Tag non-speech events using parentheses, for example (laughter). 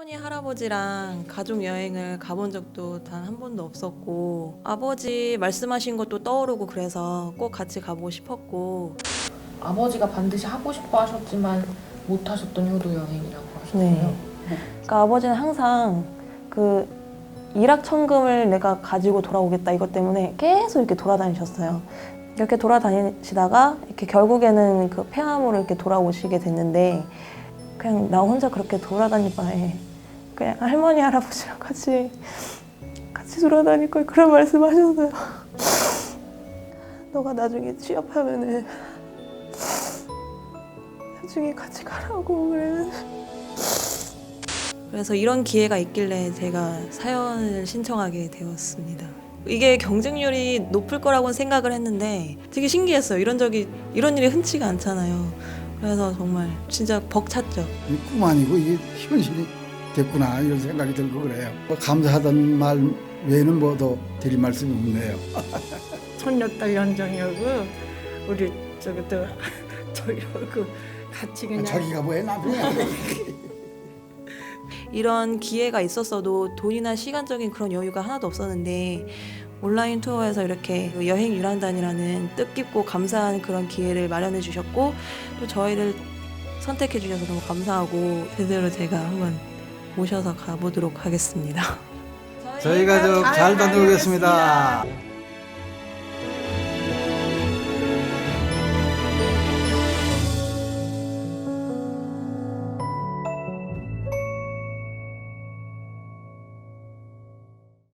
할머니 할아버지랑 가족 여행을 가본 적도 단 한 번도 없었고 아버지 말씀하신 것도 떠오르고 그래서 꼭 같이 가보고 싶었고 아버지가 반드시 하고 싶어 하셨지만 못 하셨던 효도 여행이라고 하셨어요. 네. 그러니까 아버지는 항상 그 일확천금을 내가 가지고 돌아오겠다 이것 때문에 계속 이렇게 돌아다니셨어요. 이렇게 돌아다니시다가 이렇게 결국에는 그 폐암으로 이렇게 돌아오시게 됐는데 그냥 나 혼자 그렇게 돌아다닐 바에 그냥 할머니 할아버지랑 같이 같이 돌아다닐 걸 그런 말씀하셨어요. 너가 나중에 취업하면은 나중에 같이 가라고 그래. 그래서 이런 기회가 있길래 제가 사연을 신청하게 되었습니다. 이게 경쟁률이 높을 거라고는 생각을 했는데 되게 신기했어요. 이런 적이 이런 일이 흔치가 않잖아요. 그래서 정말 진짜 벅찼죠. 이꿈 아니고 이게 현실이 됐구나 이런 생각이 들고 그래요. 뭐 감사하던 말 외에는 뭐더 드릴 말씀이 없네요. (laughs) 손녀딸 연정이하고 우리 저기 또 (laughs) 저기하고 같이 그냥 자기가 뭐해 남편이야. 이런 기회가 있었어도 돈이나 시간적인 그런 여유가 하나도 없었는데 온라인 투어에서 이렇게 여행 유람단이라는 뜻깊고 감사한 그런 기회를 마련해 주셨고 또 저희를 선택해 주셔서 너무 감사하고 제대로 제가 한번 모셔서 가보도록 하겠습니다. 저희 가족 잘 다녀오겠습니다.